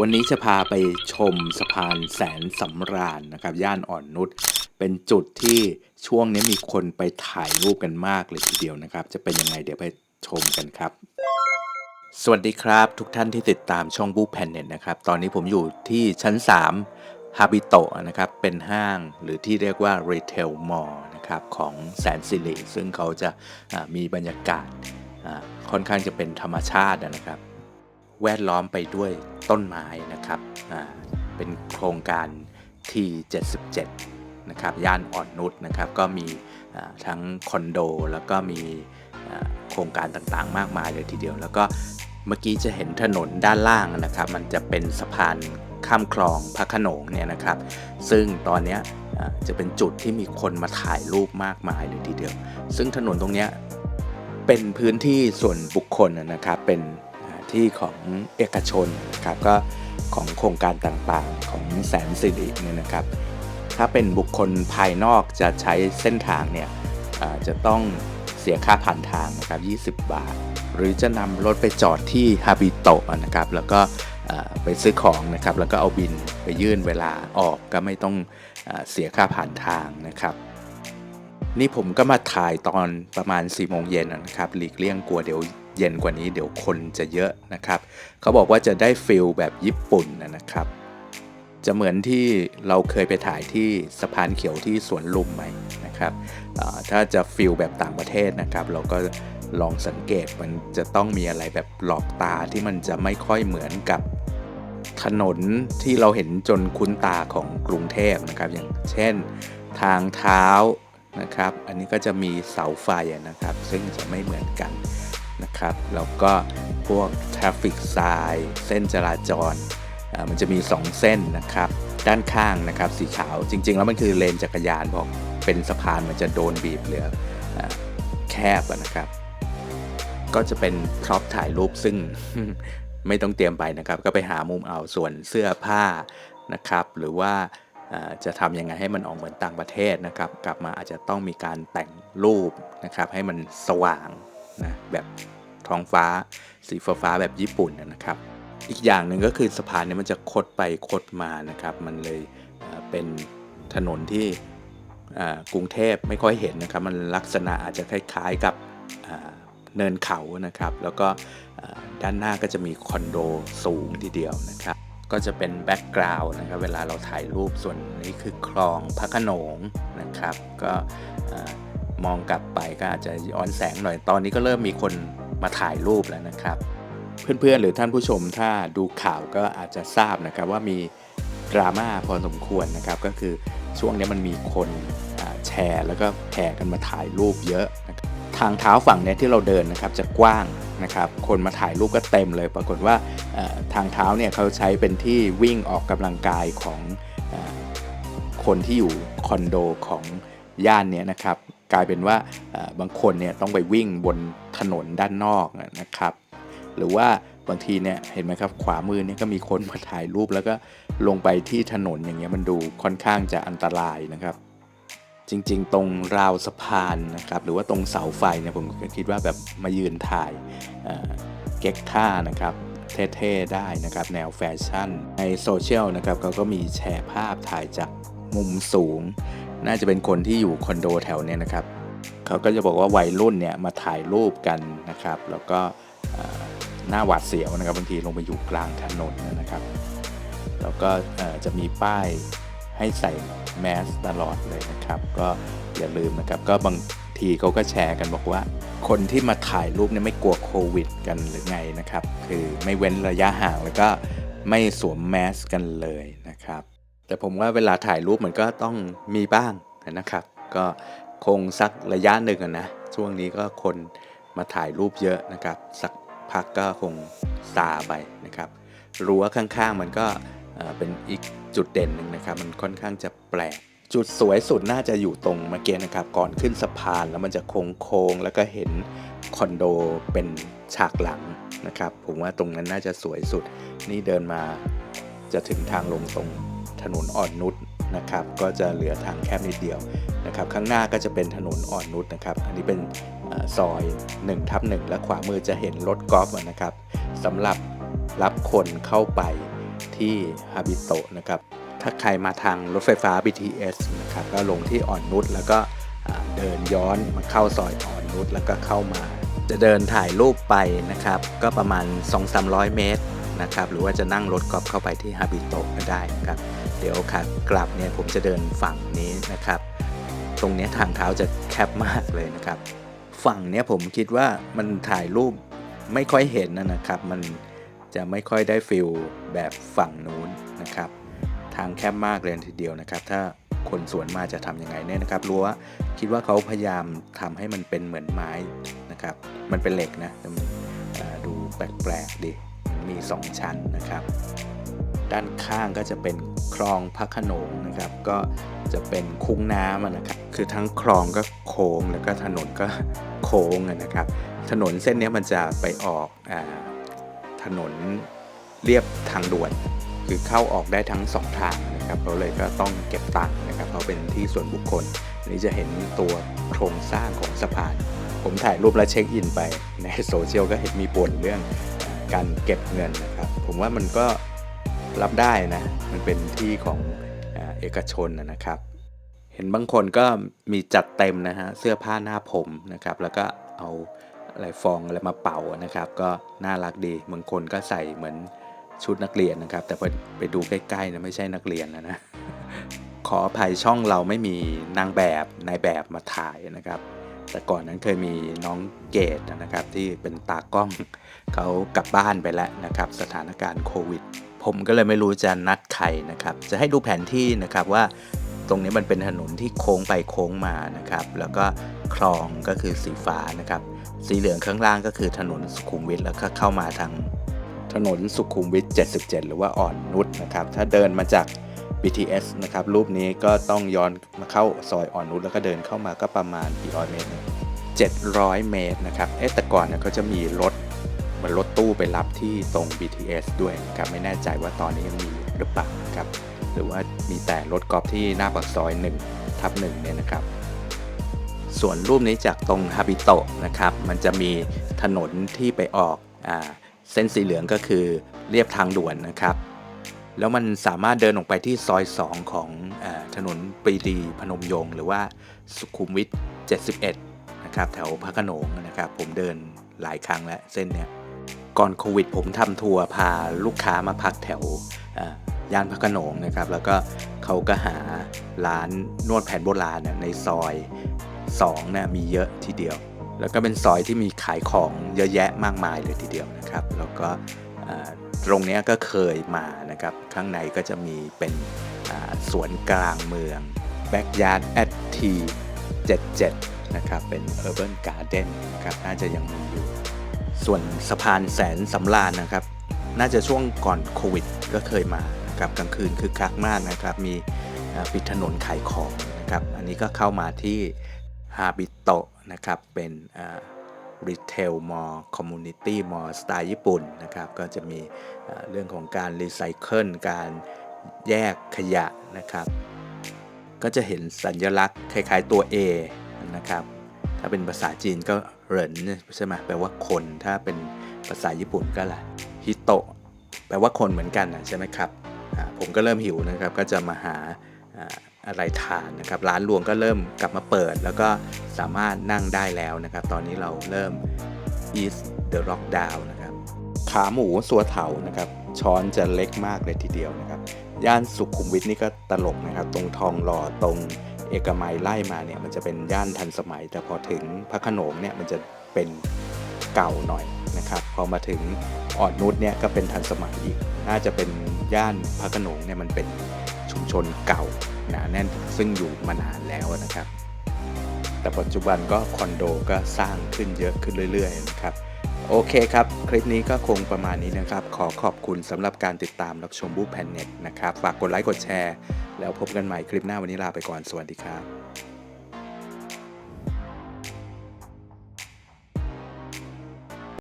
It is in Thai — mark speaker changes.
Speaker 1: วันนี้จะพาไปชมสะพานแสนสำราญนะครับ ย่านอ่อนนุชเป็นจุดที่ช่วงนี้มีคนไปถ่ายรูปกันมากเลยทีเดียวนะครับ จะเป็นยังไงเดี๋ยวไปชมกันครับ สวัสดีครับ ทุกท่านที่ติดตามช่องบู๊แพนเน็ตนะครับ ตอนนี้ผมอยู่ที่ชั้น 3 ฮาบิโตะนะครับ เป็นห้างหรือที่เรียกว่า Retail Mall นะครับของแสนสิริซึ่งเขาจะอ่ามีบรรยากาศค่อนข้างจะเป็นธรรมชาตินะครับ แวดล้อมไปด้วย ต้นไม้นะครับเป็นโครงการที่77 นะครับย่านอ่อนนุชนะครับก็มีทั้งคอนโด แล้วก็มีโครงการต่างๆ มากมายเลยทีเดียว แล้วก็เมื่อกี้จะเห็นถนนด้านล่างนะครับ มันจะเป็นสะพานข้ามคลองพระขนงเนี่ยนะครับ ซึ่งตอนนี้จะเป็นจุดที่มีคนมาถ่ายรูปมากมายเลยทีเดียว ซึ่งถนนตรงนี้เป็นพื้นที่ส่วนบุคคลนะครับเป็น ที่ของเอกชนนะครับก็ของโครงการต่างๆของแสนสิริเนี่ยนะครับ ถ้าเป็นบุคคลภายนอกจะใช้เส้นทางเนี่ยจะต้องเสียค่าผ่านทางนะครับ20 บาท หรือจะนำรถไปจอดที่ฮาบิโตะนะครับ แล้วก็ไปซื้อของนะครับ แล้วก็เอาบินไปยื่นเวลาออกก็ไม่ต้องเสียค่าผ่านทางนะครับนี่ผมก็มาถ่ายตอนประมาณ4โมงเย็นนะครับ หลีกเลี่ยงกลัวเดี๋ยว เย็นกว่านี้เดี๋ยวคนจะเยอะนะครับ เขาบอกว่าจะได้ฟิลแบบญี่ปุ่นนะครับ จะเหมือนที่เราเคยไปถ่ายที่สะพานเขียวที่สวนลุมไหมนะครับถ้าจะฟิลแบบต่างประเทศนะครับ เราก็ลองสังเกตมันจะต้องมีอะไรแบบหลอกตาที่มันจะไม่ค่อยเหมือนกับถนนที่เราเห็นจนคุ้นตาของกรุงเทพนะครับ อย่างเช่นทางเท้านะครับ อันนี้ก็จะมีเสาไฟนะครับ ซึ่งจะไม่เหมือนกัน นะครับแล้วก็พวก traffic sign เส้นจราจรมันจะมี 2 เส้นนะครับ ด้านข้างนะครับสีขาวจริง ๆ แล้วมันคือเลนจักรยานบอกเป็นสะพานมันจะโดนบีบเหลืออแคบนะครับ ก็จะเป็นพร็อพถ่ายรูปซึ่งไม่ต้องเตรียมไปนะครับ ก็ไปหามุมเอาส่วนเสื้อผ้านะครับ หรือว่าจะทำยังไงให้มันออกเหมือนต่างประเทศนะครับ กลับมาอาจจะต้องมีการแต่งรูปนะครับ ให้มันสว่างนะแบบ ท้องฟ้า สีฟ้าแบบญี่ปุ่นนะครับ อีกอย่างหนึ่งก็คือสะพานนี้มันจะคดไปคดมานะครับ มันเลยเป็นถนนที่กรุงเทพไม่ค่อยเห็นนะครับ มันลักษณะอาจจะคล้ายๆกับเนินเขานะครับ แล้วก็ด้านหน้าก็จะมีคอนโดสูงทีเดียวนะครับ ก็จะเป็นแบ็กกราวน์นะครับ เวลาเราถ่ายรูปส่วนนี้คือคลองพระโขนงนะครับ ก็มองกลับไปก็อาจจะย้อนแสงหน่อย ตอนนี้ก็เริ่มมีคน มาถ่ายรูปแล้วนะครับ เพื่อนๆหรือท่านผู้ชมถ้าดูข่าวก็อาจจะทราบนะครับว่ามีดราม่าพอสมควรนะครับ ก็คือช่วงนี้มันมีคนแชร์ แล้วก็แห่กันมาถ่ายรูปเยอะะทางเท้าฝั่งเนี้ยที่เราเดินนะครับจะกว้างนะครับ คนมาถ่ายรูปก็เต็มเลย ปรากฏว่าทางเท้าเนี่ยเขาใช้เป็นที่วิ่งออกกำลังกายของอคนที่อยู่คอนโดของย่านนี้นะครับ กลายเป็นว่าบางคนเนี่ยต้องไปวิ่งบนถนนด้านนอกนะครับ หรือว่าบางทีเนี่ยเห็นไหมครับขวามือเนี่ยก็มีคนมาถ่ายรูปแล้วก็ลงไปที่ถนนอย่างเงี้ยมันดูค่อนข้างจะอันตรายนะครับ จริงๆ ตรงราวสะพานนะครับหรือว่าตรงเสาไฟเนี่ยผมคิดว่าแบบมายืนถ่ายเอ่อเก๊กท่านะครับเท่ๆได้นะครับแนวแฟชั่นในโซเชียลนะครับเขาก็มีแชร์ภาพถ่ายจากมุมสูง น่าจะเป็นคนที่อยู่คอนโดแถวเนี้ยนะครับเขาก็จะบอกว่าวัยรุ่นเนี่ยมาถ่ายรูปกันนะครับ แล้วก็หน้าหวาดเสียวนะครับบางทีลงไปอยู่กลางถนนนะครับ แล้วก็จะมีป้ายให้ใส่แมสตลอดเลยนะครับ ก็อย่าลืมนะครับ ก็บางทีเขาก็แชร์กันบอกว่า คนที่มาถ่ายรูปเนี่ยไม่กลัวโควิด กันหรือไงนะครับ คือไม่เว้นระยะห่างแล้วก็ไม่สวมแมสกันเลยนะครับ แต่ผมว่าเวลาถ่ายรูปมันก็ต้องมีบ้างนะครับ ก็คงสักระยะหนึ่งนะช่วงนี้ก็คนมาถ่ายรูปเยอะนะครับ สักพักก็คงซาไปนะครับรั้วข้างๆมันก็เอ่อเป็นอีกจุดเด่นหนึ่งนะครับ มันค่อนข้างจะแปลกจุดสวยสุดน่าจะอยู่ตรงเมื่อกี้นะครับ ก่อนขึ้นสะพานแล้วมันจะโค้งๆแล้วก็เห็นคอนโดเป็นฉากหลังนะครับ ผมว่าตรงนั้นน่าจะสวยสุด นี่เดินมาจะถึงทางลงตรง ถนนอ่อนนุชนะครับก็จะเหลือทางแคบนิดเดียวนะครับข้างหน้าก็จะเป็นถนนอ่อนนุชนะครับอันนี้เป็นเอ่อซอย1ทับ1และขวามือจะเห็นรถกอล์ฟนะครับสำหรับรับคนเข้าไปที่ฮาบิโตะนะครับถ้าใครมาทางรถไฟฟ้า BTS นะครับก็ลงที่อ่อนนุชแล้วก็เดินย้อนมาเข้าซอยอ่อนนุชแล้วก็เข้ามา จะเดินถ่ายรูปไปนะครับ ก็ประมาณ 2-300 เมตรนะครับหรือว่าจะนั่งรถกอล์ฟเข้าไปที่ฮาบิโตะก็ได้นะครับ เดี๋ยวขากลับเนี่ยผมจะเดินฝั่งนี้นะครับ ตรงนี้ทางเท้าจะแคบมากเลยนะครับ ฝั่งเนี้ยผมคิดว่ามันถ่ายรูปไม่ค่อยเห็นนะนะครับ มันจะไม่ค่อยได้ฟิลแบบฝั่งนู้นนะครับ ทางแคบมากเลยทีเดียวนะครับ ถ้าคนสวนมาจะทำยังไงเนี่ยนะครับรั้วคิดว่าเขาพยายามทำให้มันเป็นเหมือนไม้นะครับ มันเป็นเหล็กนะดูแปลกๆดีมี 2 ชั้นนะครับ ด้านข้างก็จะเป็นคลองพระขนงนะครับ ก็จะเป็นคุ้งน้ำนะครับ คือทั้งคลองก็โค้งแล้วก็ถนนก็โค้งนะครับ ถนนเส้นนี้มันจะไปออกอถนนเรียบทางด่วน คือเข้าออกได้ทั้งสองทางนะครับเราเลยก็ต้องเก็บตังค์นะครับเพราะเป็นที่ส่วนบุคคลนนี้จะเห็นตัวโครงสร้างของสะพาน ผมถ่ายรูปแล้วเช็คอินไปในโซเชียลก็เห็นมีบ่นเรื่องการเก็บเงินนะครับ ผมว่ามันก็ รับได้นะ มันเป็นที่ของเอกชนนะนะครับ เห็นบางคนก็มีจัดเต็มนะฮะเสื้อผ้าหน้าผมนะครับ แล้วก็เอาอะไรฟองอะไรมาเป่านะครับ ก็น่ารักดีบางคนก็ใส่เหมือนชุดนักเรียนนะครับ แต่พอไปดูใกล้ๆนะไม่ใช่นักเรียนนะนะขออภัยช่องเราไม่มีนางแบบนายแบบมาถ่ายนะครับ แต่ก่อนนั้นเคยมีน้องเกดนะครับ ที่เป็นตากล้องเขากลับบ้านไปแล้วนะครับ สถานการณ์โควิด ผมก็เลยไม่รู้จะนัดใครนะครับ จะให้ดูแผนที่นะครับว่าตรงนี้มันเป็นถนนที่โค้งไปโค้งมานะครับ แล้วก็คลองก็คือสีฟ้านะครับ สีเหลืองข้างล่างก็คือถนนสุขุมวิทแล้วก็เข้ามาทางถนนสุขุมวิท 77 หรือว่าอ่อนนุชนะครับ ถ้าเดินมาจาก BTS นะครับ รูปนี้ก็ต้องย้อนมาเข้าซอยอ่อนนุชแล้วก็เดินเข้ามาก็ประมาณกี่ร้อยเมตร700 เมตรนะครับ เอ๊ะแต่ก่อนเนี่ยเขาจะมีรถ เหมือนรถตู้ไปรับที่ตรง BTS ด้วยนะครับไม่แน่ใจว่าตอนนี้ยังมีหรือเปล่าครับหรือว่ามีแต่รถกอล์ฟที่หน้าปากซอย1ทับ1เนี่ยนะครับส่วนรูปนี้จากตรงฮาบิโตะนะครับมันจะมีถนนที่ไปออกอเส้นสีเหลืองก็คือเรียบทางด่วนนะครับ แล้วมันสามารถเดินออกไปที่ซอย 2 ของอถนนปรีดีพนมยงค์หรือว่าสุขุมวิท 71 นะครับแถวพระโขนงนะครับ ผมเดินหลายครั้งแล้วเส้นเนี้ย ก่อนโควิด ผมทำทัวร์พาลูกค้ามาพักแถวย่านพระขนงนะครับ แล้วก็เขาก็หาร้านนวดแผนโบราณในซอย2นี่มีเยอะทีเดียว แล้วก็เป็นซอยที่มีขายของเยอะแยะมากมายเลยทีเดียวนะครับ แล้วก็ตรงนี้ก็เคยมานะครับ ข้างในก็จะมีเป็นสวนกลางเมือง Backyard at T 77 นะครับ เป็น Urban Garden นะครับ น่าจะยังมีอยู่ ส่วนสะพานแสนสำราญนะครับ น่าจะช่วงก่อนโควิด ก็เคยมานะครับกลางคืนคือคักมากนะครับ มีปิดถนนขายของนะครับ อันนี้ก็เข้ามาที่ฮาบิโตะนะครับ เป็นรีเทลมอลคอมมูนิตี้มอลสไตล์ญี่ปุ่นนะครับ ก็จะมีเรื่องของการรีไซเคิลการแยกขยะนะครับ ก็จะเห็นสัญลักษณ์คล้ายๆตัว A นะครับ ถ้าเป็นภาษาจีนก็ เหรินใช่ไหมแปลว่าคนถ้าเป็นภาษาญี่ปุ่นก็ละฮิโตะแปลว่าคนเหมือนกันนะใช่ไหมครับผมก็เริ่มหิวนะครับก็จะมาหาอะไรทานนะครับ ร้านรวงก็เริ่มกลับมาเปิด แล้วก็สามารถนั่งได้แล้วนะครับ ตอนนี้เราเริ่ม eat the lockdown นะครับ ขาหมูสัวเถานะครับ ช้อนจะเล็กมากเลยทีเดียวนะครับ ย่านสุขุมวิทนี่ก็ตลกนะครับ ตรงทองหล่อตรง เอกมัยไล่มาเนี่ยมันจะเป็นย่านทันสมัย แต่พอถึงพระโขนงเนี่ยมันจะเป็นเก่าหน่อยนะครับพอมาถึงอ่อนนุชเนี่ยก็เป็นทันสมัยอีก น่าจะเป็นย่านพระโขนงเนี่ยมันเป็นชุมชนเก่าหนาแน่นซึ่งอยู่มานานแล้วนะครับ แต่ปัจจุบันก็คอนโดก็สร้างขึ้นเยอะขึ้นเรื่อยๆนะครับ โอเคครับ คลิปนี้ก็คงประมาณนี้นะครับ ขอขอบคุณสำหรับการติดตามรับชมบูแพนเน็ตนะครับ ฝากกดไลค์กดแชร์ แล้วพบกันใหม่คลิปหน้าวันนี้ลาไปก่อน สวัสดีครับ